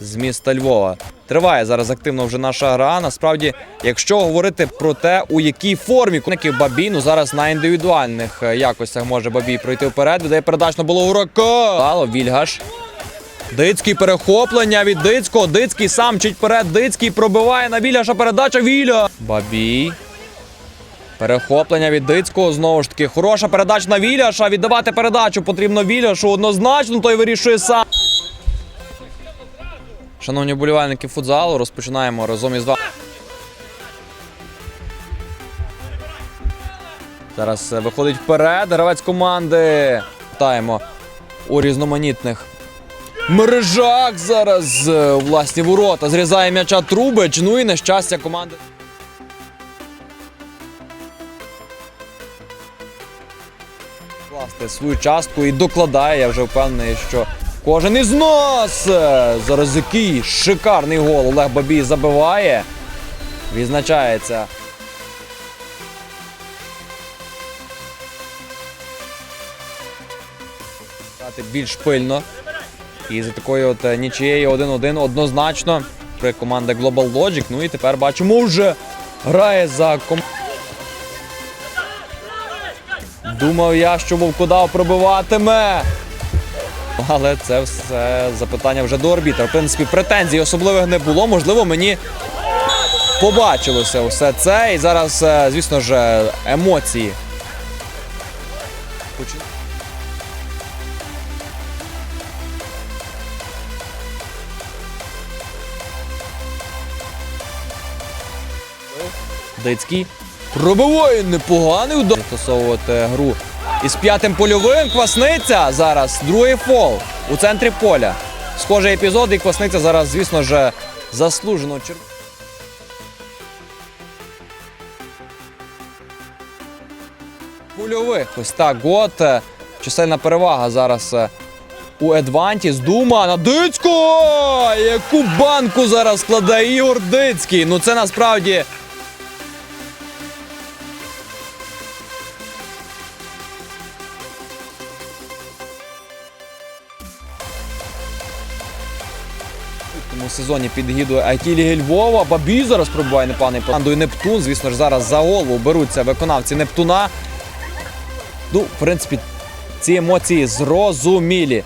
з міста Львова. Триває зараз активно вже наша гра. Насправді, якщо говорити про те, у якій формі коників Бабій, ну зараз на індивідуальних е, якостях може Бабій пройти вперед. Віддає передач на Білогурака. Дало Вільгаш. Дицький перехоплення від Дицького. Дицький сам чить вперед. Дицький пробиває на Віляша. Передача Віля. Бабій. Перехоплення від Дицького. Знову ж таки, хороша передача на Віляша. Віддавати передачу потрібно Віляшу. Однозначно той вирішує сам. Шановні вболівальники футзалу, розпочинаємо разом із вами. Зараз е, виходить вперед. Гравець команди. Вітаємо у різноманітних мережах. Зараз е, власні ворота. Зрізає м'яча Трубич. Ну і нещастя команди. Власне, свою частку і докладає. Я вже впевнений, що кожен із нас. Зараз який шикарний гол Олег Бабій забиває. Відзначається. Більш пильно. І за такою от е, нічією 1-1 однозначно при команді Global Logic. Ну і тепер бачимо вже грає за команду. Думав я, що Вовкодав пробиватиме. Але це все запитання вже до арбітра. В принципі, претензій особливих не було. Можливо, мені побачилося все це. І зараз, е, звісно ж, емоції. Почи- Дицький. Пробиває непоганий удар. Застосовувати гру із п'ятим польовим. Квасниця зараз. Другий фол у центрі поля. Схожий епізод, і Квасниця зараз, звісно ж, заслужено. чер- Польових. Ось так. Гот. е, Чисельна перевага зараз е, у Едвантіс. Дума на Дицько! Яку банку зараз складає Ігор Дицький. Ну це насправді. У цьому сезоні під гідою IT Ліги Львова. Бабій зараз пробуває непаний командою Нептун. Звісно ж, зараз за голову беруться виконавці Нептуна. Ну, в принципі, ці емоції зрозумілі.